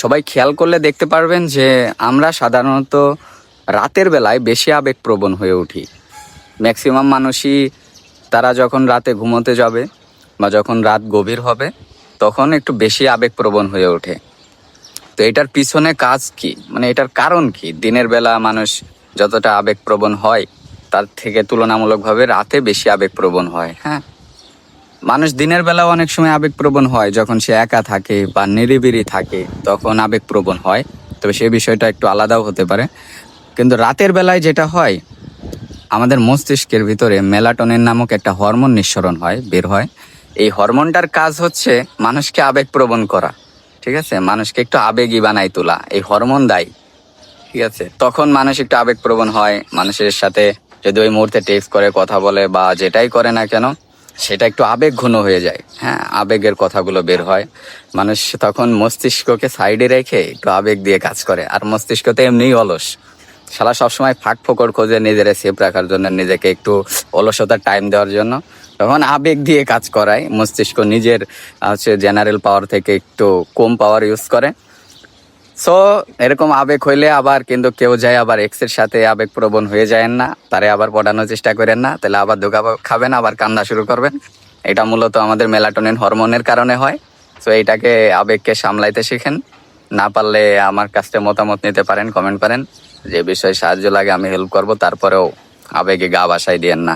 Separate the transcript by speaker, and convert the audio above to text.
Speaker 1: সবাই খেয়াল করলে দেখতে পারবেন যে আমরা সাধারণত রাতের বেলায় বেশি আবেগপ্রবণ হয়ে উঠি। ম্যাক্সিমাম মানুষই তারা যখন রাতে ঘুমোতে যাবে বা যখন রাত গভীর হবে, তখন একটু বেশি আবেগপ্রবণ হয়ে ওঠে। তো এটার পিছনে কাজ কি? মানে এটার কারণ কি? দিনের বেলা মানুষ যতটা আবেগপ্রবণ হয়, তার থেকে তুলনামূলকভাবে রাতে বেশি আবেগপ্রবণ হয় হ্যাঁ? মানুষ দিনের বেলা অনেক সময় আবেগপ্রবণ হয়, যখন সে একা থাকে বা নিরিবিরি থাকে, তখন আবেগপ্রবণ হয়। তবে সে বিষয়টা একটু আলাদাও হতে পারে। কিন্তু রাতের বেলায় যেটা হয়, আমাদের মস্তিষ্কের ভিতরে মেলাটোনিন নামক একটা হরমোন নিঃসরণ হয়, বের হয়। এই হরমোনটার কাজ হচ্ছে মানুষকে আবেগপ্রবণ করা, ঠিক আছে? মানুষকে একটু আবেগী বানাই তোলা, এই হরমোন দায়ী, ঠিক আছে? তখন মানুষ একটু আবেগপ্রবণ হয়, মানুষের সাথে যদি ওই মুহূর্তে টেক্সট করে, কথা বলে বা যেটাই করে না কেন সেটা একটু আবেগ ঘন হয়ে যায়। হ্যাঁ আবেগের কথাগুলো বের হয়। মানুষ তখন মস্তিষ্ককে সাইডে রেখে একটু আবেগ দিয়ে কাজ করে। আর মস্তিষ্ক তো এমনিই অলস। শালা সবসময় ফাঁক ফোকর খোঁজে নিজের সেফ রাখার জন্য, নিজেকে একটু অলসতার টাইম দেওয়ার জন্য। তখন আবেগ দিয়ে কাজ করায়। মস্তিষ্ক নিজের হচ্ছে জেনারেল পাওয়ার থেকে একটু কম পাওয়ার ইউজ করে। সো এরকম আবেগ হইলে আবার কিন্তু কেউ যায় আবার এক্সের সাথে আবেগ প্রবণ হয়ে যায় না। তারে আবার পড়ানোর চেষ্টা করেন না। তাহলে আবার ধোকা খাবেন, আবার কান্না শুরু করবেন। এটা মূলত আমাদের মেলাটোনিন হরমোনের কারণে হয়। সো এইটাকে আবেগকে সামলাইতে শিখেন। না পারলে আমার কাছে মতামত নিতে পারেন কমেন্ট করেন। যে বিষয়ে সাহায্য লাগে, আমি হেল্প করব। তারপরেও আবেগে গা বাসায় দিয়েন না।